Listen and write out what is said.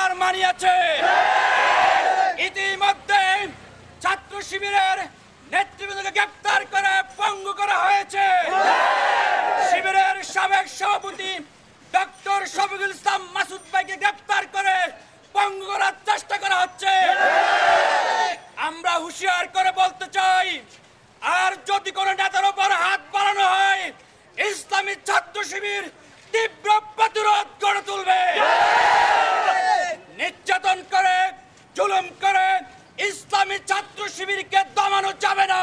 হার মানিয়েছে। ইতিমধ্যে ছাত্র শিবিরের নেতৃবৃন্দকে গ্রেপ্তার করে পঙ্গু করা হয়েছে। শিবিরের সাবেক সভাপতি ডক্টর শফিকুল ইসলাম মাসুদ ভাইকে গ্রেপ্তার করে পঙ্গু করার চেষ্টা করা হচ্ছে। আমরা হুঁশিয়ার করে বলতে চাই, আর যদি কোনো নেতার উপর হাত বাড়ানো হয়, ইসলামী ছাত্র শিবির তীব্র ছাত্র শিবিরকে দমানো যাবে না।